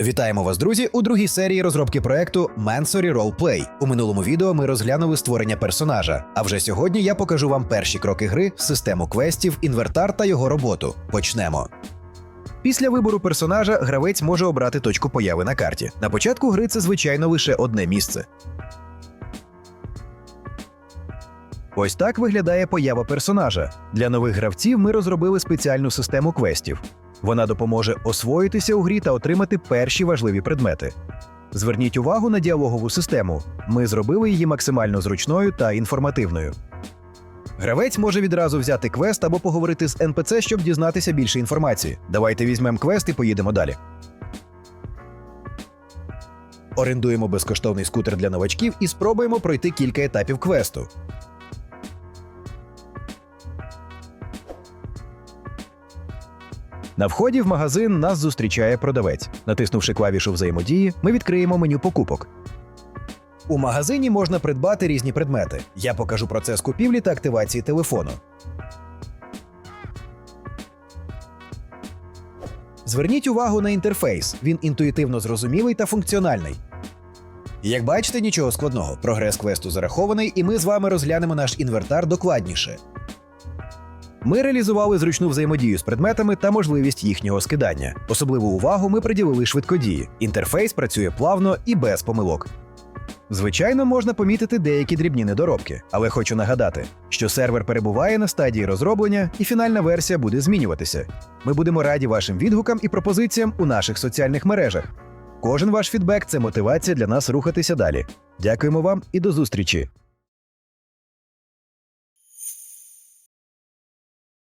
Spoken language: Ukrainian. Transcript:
Вітаємо вас, друзі, у другій серії розробки проекту Mansory Roleplay. У минулому відео ми розглянули створення персонажа. А вже сьогодні я покажу вам перші кроки гри, систему квестів, інвертар та його роботу. Почнемо. Після вибору персонажа гравець може обрати точку появи на карті. На початку гри це звичайно лише одне місце. Ось так виглядає поява персонажа. Для нових гравців ми розробили спеціальну систему квестів. Вона допоможе освоїтися у грі та отримати перші важливі предмети. Зверніть увагу на діалогову систему. Ми зробили її максимально зручною та інформативною. Гравець може відразу взяти квест або поговорити з НПЦ, щоб дізнатися більше інформації. Давайте візьмемо квест і поїдемо далі. Орендуємо безкоштовний скутер для новачків і спробуємо пройти кілька етапів квесту. На вході в магазин нас зустрічає продавець. Натиснувши клавішу взаємодії, ми відкриємо меню покупок. У магазині можна придбати різні предмети. Я покажу процес купівлі та активації телефону. Зверніть увагу на інтерфейс. Він інтуїтивно зрозумілий та функціональний. Як бачите, нічого складного. Прогрес квесту зарахований, і ми з вами розглянемо наш інвертар докладніше. Ми реалізували зручну взаємодію з предметами та можливість їхнього скидання. Особливу увагу ми приділили швидкодії. Інтерфейс працює плавно і без помилок. Звичайно, можна помітити деякі дрібні недоробки, але хочу нагадати, що сервер перебуває на стадії розроблення і фінальна версія буде змінюватися. Ми будемо раді вашим відгукам і пропозиціям у наших соціальних мережах. Кожен ваш фідбек це мотивація для нас рухатися далі. Дякуємо вам і до зустрічі!